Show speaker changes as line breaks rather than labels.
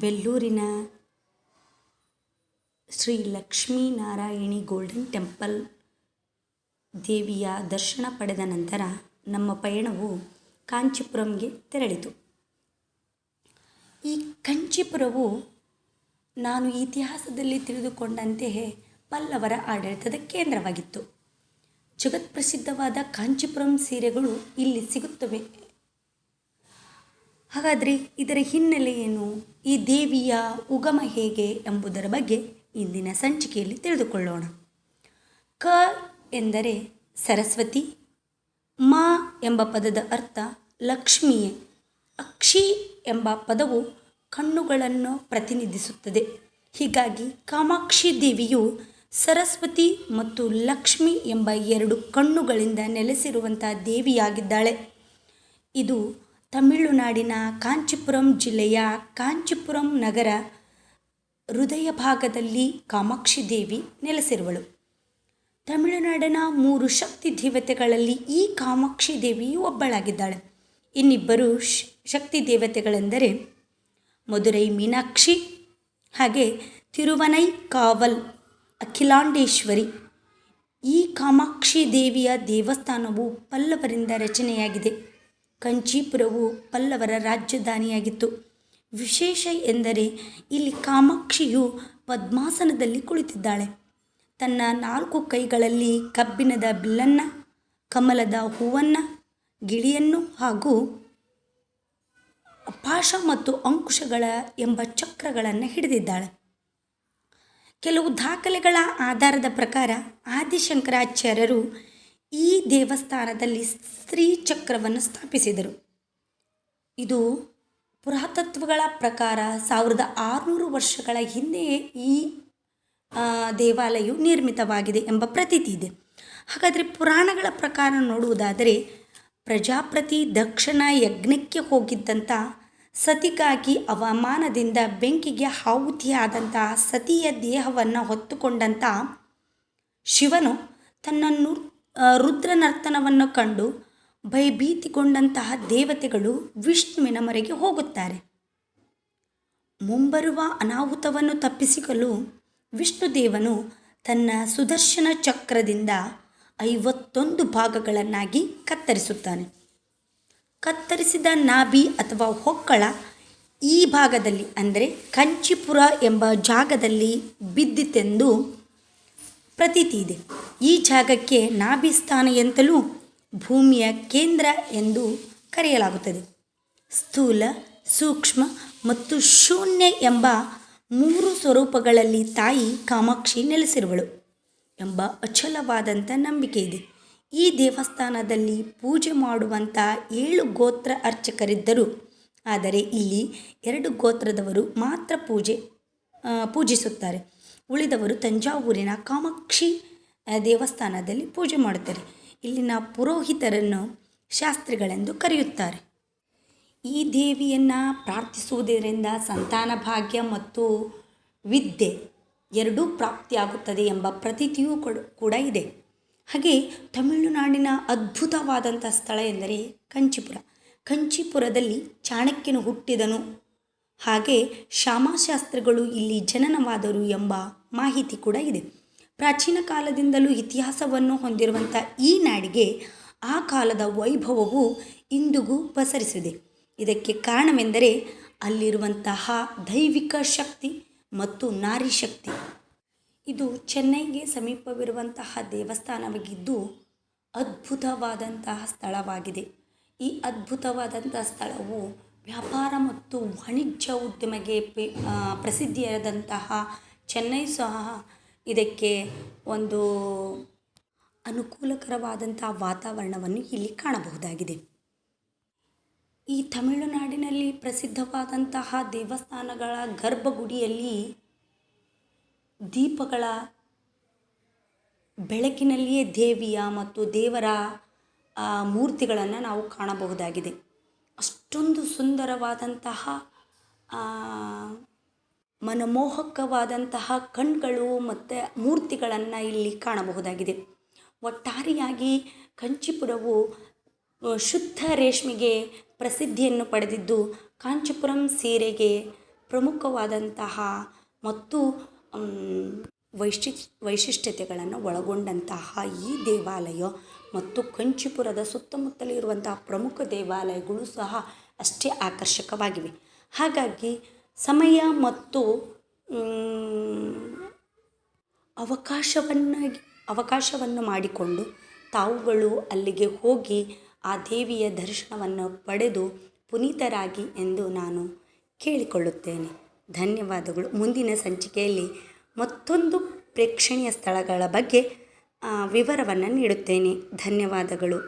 ವೆಲ್ಲೂರಿನ Shri Lakshminarayani golden temple ದೇವಿಯ ದರ್ಶನ ಪಡೆದ ನಂತರ ನಮ್ಮ ಪಯಣವು ಕಾಂಚೀಪುರಂಗೆ ತೆರಳಿತು. ಈ ಕಾಂಚೀಪುರವು ನಾನು ಇತಿಹಾಸದಲ್ಲಿ ತಿಳಿದುಕೊಂಡಂತೆಯೇ ಪಲ್ಲವರ ಆಡಳಿತದ ಕೇಂದ್ರವಾಗಿತ್ತು. ಜಗತ್ಪ್ರಸಿದ್ಧವಾದ ಕಾಂಚೀಪುರಂ ಸೀರೆಗಳು ಇಲ್ಲಿ ಸಿಗುತ್ತವೆ ಹಾಗಾದರೆ ಇದರ ಹಿನ್ನೆಲೆ ಏನು? ಈ ದೇವಿಯ ಉಗಮ ಹೇಗೆ ಎಂಬುದರ ಬಗ್ಗೆ ಇಂದಿನ ಸಂಚಿಕೆಯಲ್ಲಿ ತಿಳಿದುಕೊಳ್ಳೋಣ. ಕ ಎಂದರೆ ಸರಸ್ವತಿ, ಮಾ ಎಂಬ ಪದದ ಅರ್ಥ ಲಕ್ಷ್ಮಿಯೇ. ಅಕ್ಷಿ ಎಂಬ ಪದವು ಕಣ್ಣುಗಳನ್ನು ಪ್ರತಿನಿಧಿಸುತ್ತದೆ. ಹೀಗಾಗಿ ಕಾಮಾಕ್ಷಿ ದೇವಿಯು ಸರಸ್ವತಿ ಮತ್ತು ಲಕ್ಷ್ಮಿ ಎಂಬ ಎರಡು ಕಣ್ಣುಗಳಿಂದ ನೆಲೆಸಿರುವಂಥ ದೇವಿಯಾಗಿದ್ದಾಳೆ. ಇದು ತಮಿಳುನಾಡಿನ ಕಾಂಚೀಪುರಂ ಜಿಲ್ಲೆಯ ಕಾಂಚೀಪುರಂ ನಗರ ಹೃದಯ ಭಾಗದಲ್ಲಿ ಕಾಮಾಕ್ಷಿ ದೇವಿ ನೆಲೆಸಿರುವಳು. ತಮಿಳುನಾಡಿನ ಮೂರು ಶಕ್ತಿ ದೇವತೆಗಳಲ್ಲಿ ಈ ಕಾಮಾಕ್ಷಿ ದೇವಿಯು ಒಬ್ಬಳಾಗಿದ್ದಾಳೆ. ಇನ್ನಿಬ್ಬರು ಶಕ್ತಿ ದೇವತೆಗಳೆಂದರೆ ಮಧುರೈ ಮೀನಾಕ್ಷಿ, ಹಾಗೆ ತಿರುವನೈ ಕಾವಲ್, ಅಖಿಲಾಂಡೇಶ್ವರಿ. ಈ ಕಾಮಾಕ್ಷಿ ದೇವಿಯ ದೇವಸ್ಥಾನವು ಪಲ್ಲವರಿಂದ ರಚನೆಯಾಗಿದೆ. ಕಂಚೀಪುರವು ಪಲ್ಲವರ ರಾಜಧಾನಿಯಾಗಿತ್ತು. ವಿಶೇಷ ಎಂದರೆ ಇಲ್ಲಿ ಕಾಮಾಕ್ಷಿಯು ಪದ್ಮಾಸನದಲ್ಲಿ ಕುಳಿತಿದ್ದಾಳೆ. ತನ್ನ ನಾಲ್ಕು ಕೈಗಳಲ್ಲಿ ಕಬ್ಬಿಣದ ಬಿಲ್ಲನ್ನು, ಕಮಲದ ಹೂವನ್ನು, ಗಿಳಿಯನ್ನು ಹಾಗೂ ಪಾಶ ಮತ್ತು ಅಂಕುಶಗಳ ಎಂಬ ಚಕ್ರಗಳನ್ನು ಹಿಡಿದಿದ್ದಾಳೆ. ಕೆಲವು ದಾಖಲೆಗಳ ಆಧಾರದ ಪ್ರಕಾರ ಆದಿಶಂಕರಾಚಾರ್ಯರು ಈ ದೇವಸ್ಥಾನದಲ್ಲಿ ಸ್ತ್ರೀ ಚಕ್ರವನ್ನು ಸ್ಥಾಪಿಸಿದರು. ಇದು ಪುರಾತತ್ವಗಳ ಪ್ರಕಾರ ಸಾವಿರದ ಆರುನೂರು ವರ್ಷಗಳ ಹಿಂದೆಯೇ ಈ ದೇವಾಲಯವು ನಿರ್ಮಿತವಾಗಿದೆ ಎಂಬ ಪ್ರತೀತಿ ಇದೆ. ಹಾಗಾದರೆ ಪುರಾಣಗಳ ಪ್ರಕಾರ ನೋಡುವುದಾದರೆ ಪ್ರಜಾಪತಿ ದಕ್ಷಿಣ ಯಜ್ಞಕ್ಕೆ ಹೋಗಿದ್ದಂಥ ಸತಿಗಾಗಿ ಅವಮಾನದಿಂದ ಬೆಂಕಿಗೆ ಆಹುತಿಯಾದಂತಹ ಸತಿಯ ದೇಹವನ್ನು ಹೊತ್ತುಕೊಂಡಂಥ ಶಿವನು ತನ್ನನ್ನು ರುದ್ರನರ್ತನವನ್ನು ಕಂಡು ಭಯಭೀತಿಗೊಂಡಂತಹ ದೇವತೆಗಳು ವಿಷ್ಣುವಿನ ಮರೆಗೆ ಹೋಗುತ್ತಾರೆ. ಮುಂಬರುವ ಅನಾಹುತವನ್ನು ತಪ್ಪಿಸಿಕೊಳ್ಳಲು ವಿಷ್ಣುದೇವನು ತನ್ನ ಸುದರ್ಶನ ಚಕ್ರದಿಂದ ಐವತ್ತೊಂದು ಭಾಗಗಳನ್ನಾಗಿ ಕತ್ತರಿಸುತ್ತಾನೆ. ಕತ್ತರಿಸಿದ ನಾಭಿ ಅಥವಾ ಹೊಕ್ಕಳ ಈ ಭಾಗದಲ್ಲಿ ಅಂದರೆ ಕಂಚಿಪುರ ಎಂಬ ಜಾಗದಲ್ಲಿ ಬಿದ್ದಿತೆಂದು ಪ್ರತೀತಿ ಇದೆ. ಈ ಜಾಗಕ್ಕೆ ನಾಭಿಸ್ಥಾನ ಎಂತಲೂ ಭೂಮಿಯ ಕೇಂದ್ರ ಎಂದು ಕರೆಯಲಾಗುತ್ತದೆ. ಸ್ಥೂಲ, ಸೂಕ್ಷ್ಮ ಮತ್ತು ಶೂನ್ಯ ಎಂಬ ಮೂರು ಸ್ವರೂಪಗಳಲ್ಲಿ ತಾಯಿ ಕಾಮಾಕ್ಷಿ ನೆಲೆಸಿರುವಳು ಎಂಬ ಅಚಲವಾದಂಥ ನಂಬಿಕೆ ಇದೆ. ಈ ದೇವಸ್ಥಾನದಲ್ಲಿ ಪೂಜೆ ಮಾಡುವಂಥ ಏಳು ಗೋತ್ರ ಅರ್ಚಕರಿದ್ದರು. ಆದರೆ ಇಲ್ಲಿ ಎರಡು ಗೋತ್ರದವರು ಮಾತ್ರ ಪೂಜೆ ಪೂಜಿಸುತ್ತಾರೆ. ಉಳಿದವರು ತಂಜಾವೂರಿನ ಕಾಮಾಕ್ಷಿ ದೇವಸ್ಥಾನದಲ್ಲಿ ಪೂಜೆ ಮಾಡುತ್ತಾರೆ. ಇಲ್ಲಿನ ಪುರೋಹಿತರನ್ನು ಶಾಸ್ತ್ರಿಗಳೆಂದು ಕರೆಯುತ್ತಾರೆ. ಈ ದೇವಿಯನ್ನು ಪ್ರಾರ್ಥಿಸುವುದರಿಂದ ಸಂತಾನ ಭಾಗ್ಯ ಮತ್ತು ವಿದ್ಯೆ ಎರಡೂ ಪ್ರಾಪ್ತಿಯಾಗುತ್ತದೆ ಎಂಬ ಪ್ರತೀತಿಯೂ ಕೂಡ ಇದೆ. ಹಾಗೆ ತಮಿಳುನಾಡಿನ ಅದ್ಭುತವಾದಂಥ ಸ್ಥಳ ಎಂದರೆ ಕಂಚಿಪುರ. ಕಂಚಿಪುರದಲ್ಲಿ ಚಾಣಕ್ಯನು ಹುಟ್ಟಿದನು. ಹಾಗೆ ಶ್ಯಾಮಶಾಸ್ತ್ರಗಳು ಇಲ್ಲಿ ಜನನವಾದರು ಎಂಬ ಮಾಹಿತಿ ಕೂಡ ಇದೆ. ಪ್ರಾಚೀನ ಕಾಲದಿಂದಲೂ ಇತಿಹಾಸವನ್ನು ಹೊಂದಿರುವಂಥ ಈ ನಾಡಿಗೆ ಆ ಕಾಲದ ವೈಭವವು ಇಂದಿಗೂ ಪಸರಿಸಿದೆ. ಇದಕ್ಕೆ ಕಾರಣವೆಂದರೆ ಅಲ್ಲಿರುವಂತಹ ದೈವಿಕ ಶಕ್ತಿ ಮತ್ತು ನಾರಿ ಶಕ್ತಿ. ಇದು ಚೆನ್ನೈಗೆ ಸಮೀಪವಿರುವಂತಹ ದೇವಸ್ಥಾನವಾಗಿದ್ದು ಅದ್ಭುತವಾದಂತಹ ಸ್ಥಳವಾಗಿದೆ. ಈ ಅದ್ಭುತವಾದಂತಹ ಸ್ಥಳವು ವ್ಯಾಪಾರ ಮತ್ತು ವಾಣಿಜ್ಯ ಉದ್ಯಮಕ್ಕೆ ಪ್ರಸಿದ್ಧಿಯಾದಂತಹ ಚೆನ್ನೈ ಸಹ ಇದಕ್ಕೆ ಒಂದು ಅನುಕೂಲಕರವಾದಂಥ ವಾತಾವರಣವನ್ನು ಇಲ್ಲಿ ಕಾಣಬಹುದಾಗಿದೆ. ಈ ತಮಿಳುನಾಡಿನಲ್ಲಿ ಪ್ರಸಿದ್ಧವಾದಂತಹ ದೇವಸ್ಥಾನಗಳ ಗರ್ಭಗುಡಿಯಲ್ಲಿ ದೀಪಗಳ ಬೆಳಕಿನಲ್ಲಿಯೇ ದೇವಿಯ ಮತ್ತು ದೇವರ ಮೂರ್ತಿಗಳನ್ನು ನಾವು ಕಾಣಬಹುದಾಗಿದೆ. ಅಷ್ಟೊಂದು ಸುಂದರವಾದಂತಹ ಮನಮೋಹಕವಾದಂತಹ ಕಣ್ಗಳು ಮತ್ತು ಮೂರ್ತಿಗಳನ್ನು ಇಲ್ಲಿ ಕಾಣಬಹುದಾಗಿದೆ. ಒಟ್ಟಾರೆಯಾಗಿ ಕಂಚಿಪುರವು ಶುದ್ಧ ರೇಷ್ಮೆಗೆ ಪ್ರಸಿದ್ಧಿಯನ್ನು ಪಡೆದಿದ್ದು, ಕಾಂಚಿಪುರಂ ಸೀರೆಗೆ ಪ್ರಮುಖವಾದಂತಹ ಮತ್ತು ವೈಶಿ ವೈಶಿಷ್ಟ್ಯತೆಗಳನ್ನು ಒಳಗೊಂಡಂತಹ ಈ ದೇವಾಲಯ ಮತ್ತು ಕಂಚಿಪುರದ ಸುತ್ತಮುತ್ತಲಿರುವಂತಹ ಪ್ರಮುಖ ದೇವಾಲಯಗಳು ಸಹ ಅಷ್ಟೇ ಆಕರ್ಷಕವಾಗಿವೆ. ಹಾಗಾಗಿ ಸಮಯ ಮತ್ತು ಅವಕಾಶವನ್ನಾಗಿ, ಅವಕಾಶವನ್ನು ಮಾಡಿಕೊಂಡು ತಾವುಗಳು ಅಲ್ಲಿಗೆ ಹೋಗಿ ಆ ದೇವಿಯ ದರ್ಶನವನ್ನು ಪಡೆದು ಪುನೀತರಾಗಿ ಎಂದು ನಾನು ಕೇಳಿಕೊಳ್ಳುತ್ತೇನೆ. ಧನ್ಯವಾದಗಳು. ಮುಂದಿನ ಸಂಚಿಕೆಯಲ್ಲಿ ಮತ್ತೊಂದು ಪ್ರೇಕ್ಷಣೀಯ ಸ್ಥಳಗಳ ಬಗ್ಗೆ ವಿವರವನ್ನು ನೀಡುತ್ತೇನೆ. ಧನ್ಯವಾದಗಳು.